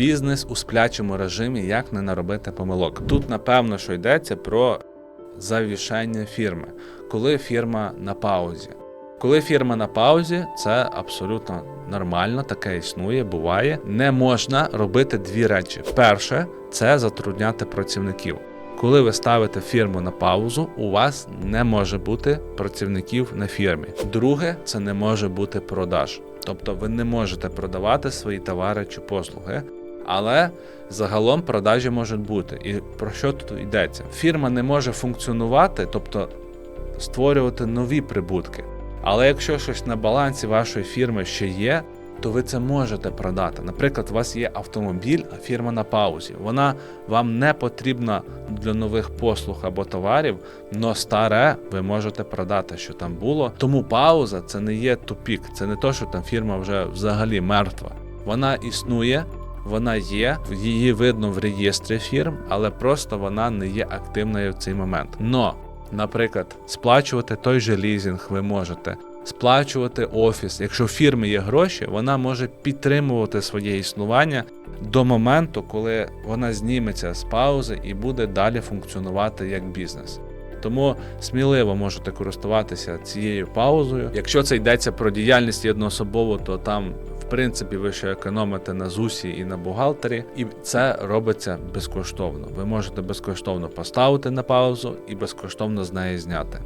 Бізнес у сплячому режимі, як не наробити помилок. Тут напевно, що йдеться про завішення фірми, коли фірма на паузі. Коли фірма на паузі, це абсолютно нормально, таке існує, буває. Не можна робити дві речі. Перше це затрудняти працівників. Коли ви ставите фірму на паузу, у вас не може бути працівників на фірмі. Друге, це не може бути продаж. Тобто ви не можете продавати свої товари чи послуги, але загалом продажі можуть бути. І про що тут йдеться? Фірма не може функціонувати, тобто створювати нові прибутки. Але якщо щось на балансі вашої фірми ще є, то ви це можете продати. Наприклад, у вас є автомобіль, а фірма на паузі. Вона вам не потрібна для нових послуг або товарів, але старе ви можете продати, що там було. Тому пауза це не є тупік, це не то, що там фірма вже взагалі мертва. Вона існує, вона є, її видно в реєстрі фірм, але просто вона не є активною в цей момент. Но, наприклад, сплачувати той же лізинг ви можете. Сплачувати офіс. Якщо в фірми є гроші, вона може підтримувати своє існування до моменту, коли вона зніметься з паузи і буде далі функціонувати як бізнес. Тому сміливо можете користуватися цією паузою. Якщо це йдеться про діяльність jednoособову, то там, принципі, ви ще економите на ЗУСі і на бухгалтері, і це робиться безкоштовно. Ви можете безкоштовно поставити на паузу і безкоштовно з неї зняти.